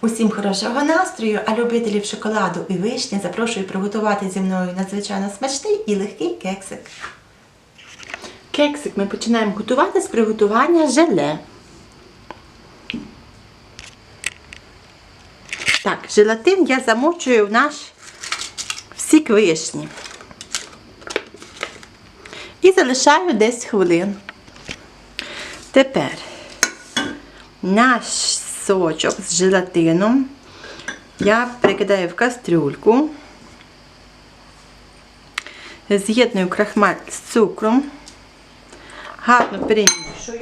Усім хорошого настрою, а любителів шоколаду і вишні запрошую приготувати зі мною надзвичайно смачний і легкий кексик. Кексик ми починаємо готувати з приготування желе. Так, желатин я замочую в наш сік вишні. І залишаю 10 хвилин. Тепер наш сочок з желатином. Я прикидаю в кастрюльку, з'єдную крахмаль з цукром, гарно перемішую.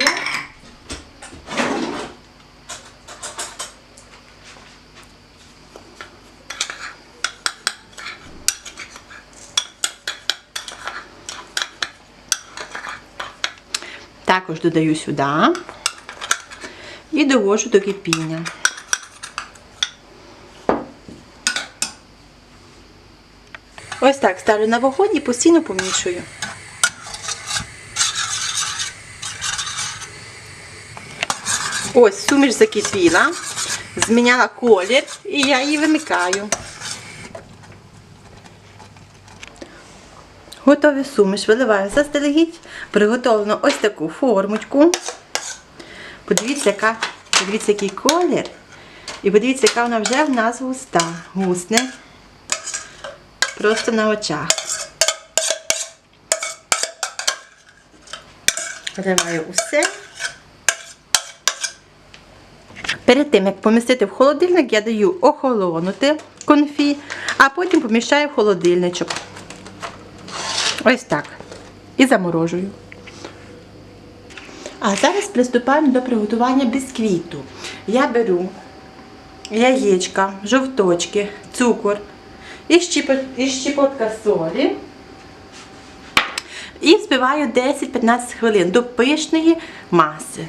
Також додаю сюди і довожу до кипіння. Ось так ставлю на вогонь і постійно помішую. Ось суміш закипіла, зміняла колір і я її вимикаю. Готовий суміш виливаю заздалегідь, приготовлено ось таку формочку. Подивіться, яка, подивіться, який колір. І подивіться, яка вона вже в нас густа. Гусне. Просто на очах. Виливаю усе. Перед тим, як помістити в холодильник, я даю охолонути конфі, а потім поміщаю в холодильничок. Ось так. І заморожую. А зараз приступаємо до приготування бісквіту. Я беру яєчка, жовточки, цукор і, щепотка солі. І збиваю 10-15 хвилин до пишної маси.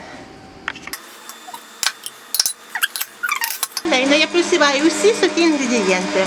Я просіваю усі сухі інгредієнти.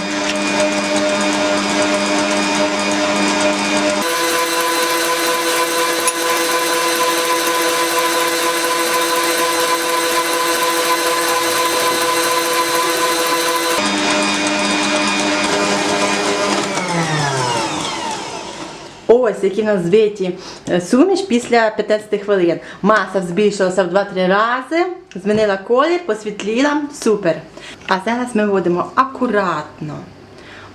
Ось який у нас звиті е, суміш після 15 хвилин. Маса збільшилася в 2-3 рази, змінила колір, посвітліла. Супер. А зараз ми вводимо акуратно.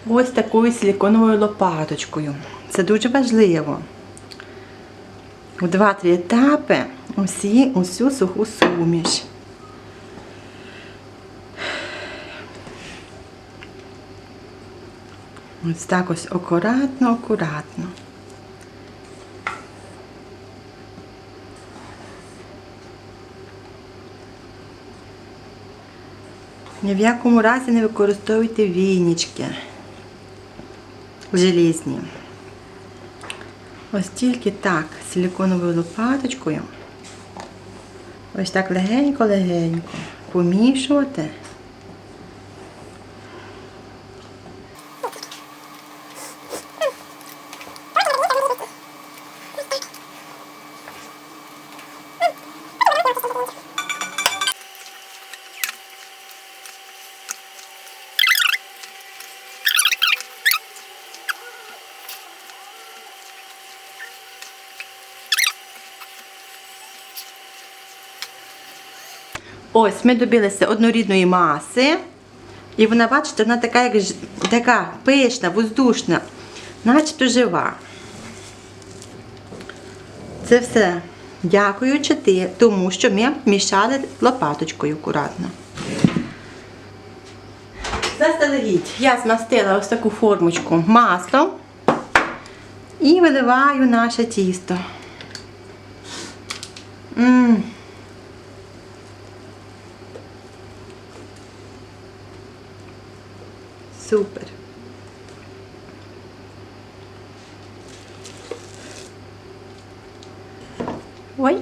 Ось такою силиконовою лопаточкою. Це дуже важливо. У 2-3 етапи усі, усю суху суміш. Ось так ось акуратно, акуратно. Ні в якому разі не використовуйте війнички желізні. Ось тільки так, силиконовою лопаточкою. Ось так легенько-легенько помішувати. Ось ми добилися однорідної маси. І вона, бачите, вона така, як така пишна, воздушна, начебто жива. Це все дякуючи ти, тому що ми мішали лопаточкою акуратно. Заздалегідь я змастила ось таку формочку маслом і виливаю наше тісто. М. Супер. Ой.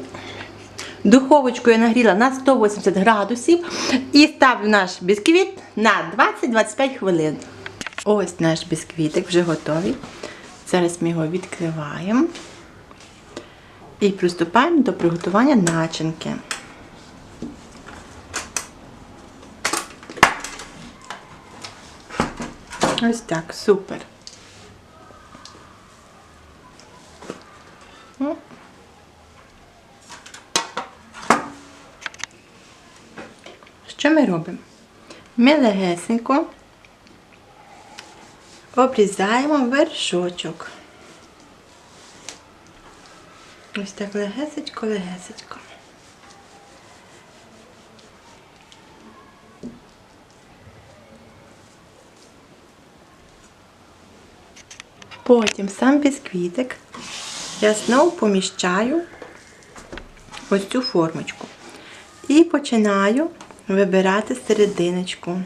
Духовочку я нагріла на 180 градусів і ставлю наш бісквіт на 20-25 хвилин. Ось наш бісквітик вже готовий. Зараз ми його відкриваємо і приступаємо до приготування начинки. Ось так, супер. Що ми робимо? Ми легесенько обрізаємо вершочок. Ось так легесечко, легесечко. Потім сам бісквітик я знову поміщаю ось цю формочку. І починаю вибирати серединочку.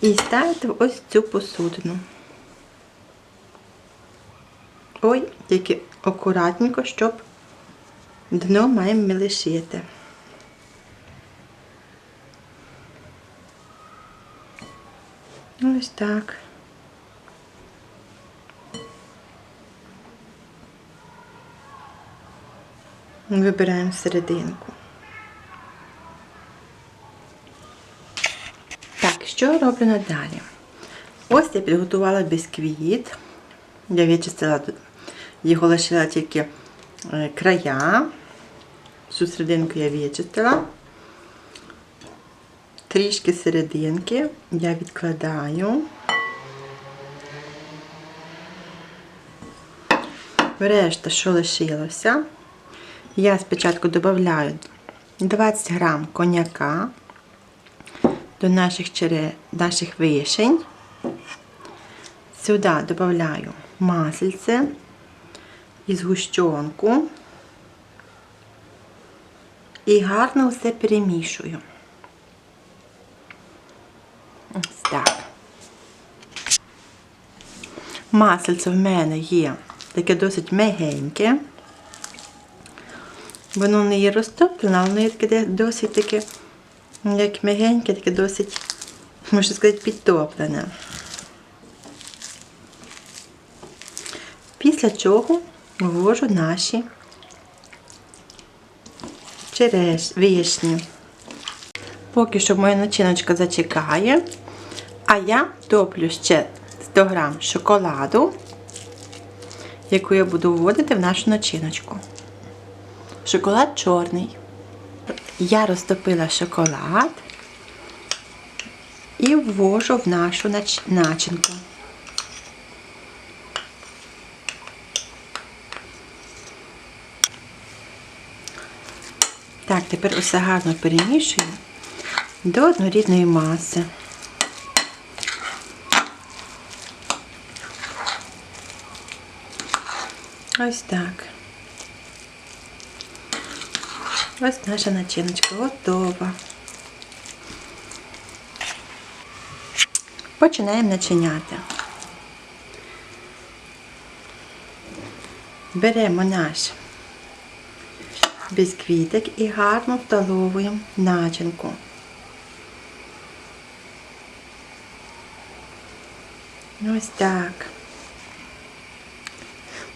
І ставити ось цю посудину. Ой, тільки акуратненько, щоб дно маємо ми лишити. Ось так. Вибираємо серединку. Так, що роблю надалі? Ось я підготувала бісквіт. Я вичистила його лишила тільки е, края. Всю серединку я вичистила. Трішки серединки я відкладаю. Решта, що лишилося, я спочатку додаю 20 грам коньяка до наших, чере... наших вишень. Сюди додаю масельце і згущенку. І гарно все перемішую. Ось так. Масельце в мене є таке досить мегеньке. Воно не є розтоплене, але воно є таке досить таке, як мегеньке, таке досить, можна сказати, підтоплене. Після чого ввожу наші череш, вишні. Поки що моя начиночка зачекає, а я топлю ще 100 грам шоколаду, яку я буду вводити в нашу начиночку. Шоколад чорний. Я розтопила шоколад і ввожу в нашу начинку. Так, тепер усе гарно перемішую до однорідної маси. Ось так. Ось наша начиночка готова. Починаємо начиняти. Беремо наш бісквітик і гарно вталовуємо начинку. Ось так.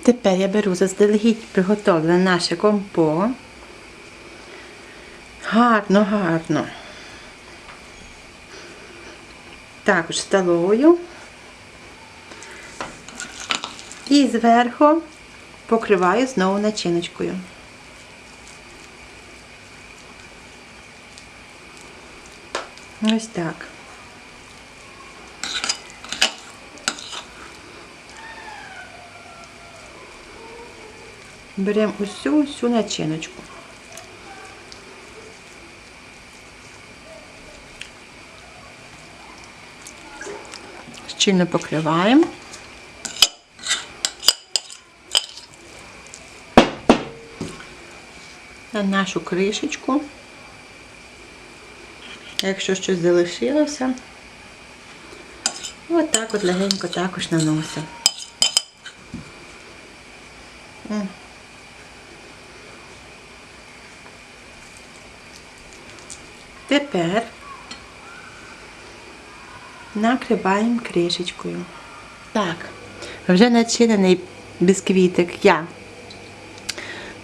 Тепер я беру заздалегідь приготовлене наше компо. Гарно, гарно. Також столовою. І зверху покриваю знову начиночкою. Ось так. Беремо усю усю начиночку. Щільно покриваємо. На нашу кришечку. Якщо щось залишилося, отак от легенько також наносимо. Тепер накриваємо кришечкою. Так, вже начинений бісквітик я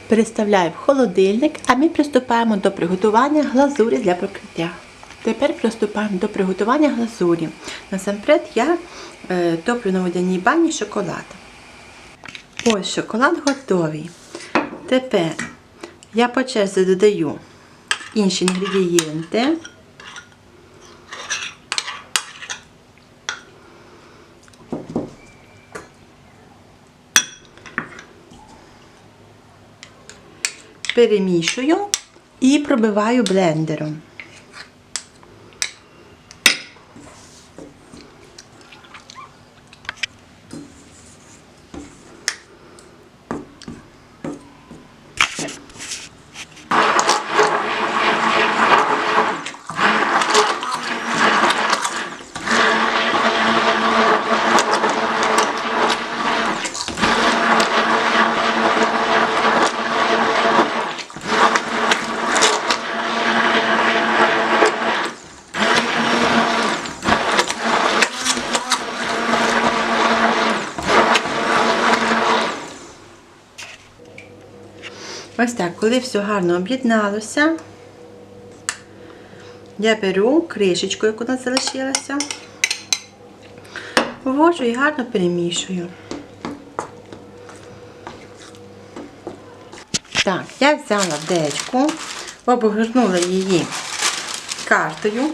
переставляю в холодильник, а ми приступаємо до приготування глазурі для покриття. Тепер приступаємо до приготування глазурі. Насамперед я е, топлю на водяній бані шоколад. Ось шоколад готовий. Тепер я по черзі додаю інші інгредієнти. Перемішую і пробиваю блендером. Ось так, коли все гарно об'єдналося, я беру кришечку, яку нас залишилася, ввожу і гарно перемішую. Так, я взяла дечку, обгорнула її картою.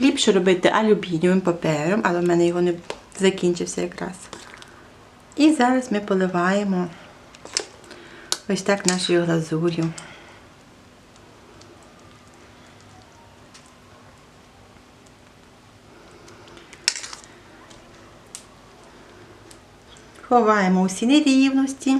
Ліпше робити алюмінієвим папером, але в мене його не закінчився якраз. І зараз ми поливаємо ось так нашою глазур'ю. Ховаємо усі нерівності.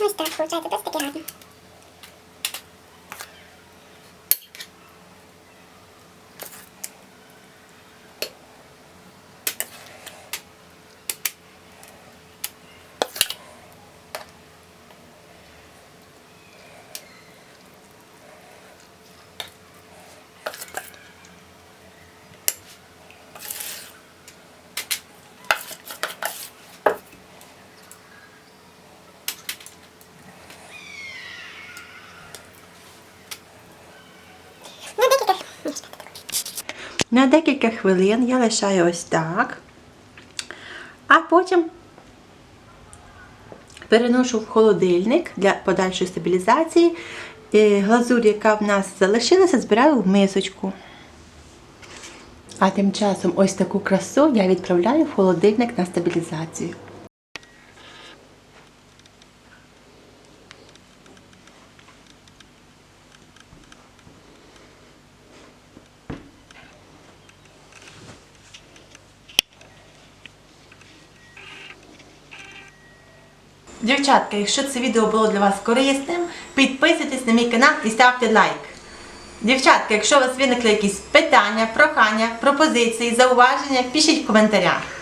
Ось так, виходить, На декілька хвилин я лишаю ось так, а потім переношу в холодильник для подальшої стабілізації. Е, Глазурь, яка в нас залишилася, збираю в мисочку. А тим часом ось таку красу я відправляю в холодильник на стабілізацію. Дівчатка, якщо це відео було для вас корисним, підписуйтесь на мій канал і ставте лайк. Дівчатка, якщо у вас виникли якісь питання, прохання, пропозиції, зауваження, пишіть в коментарях.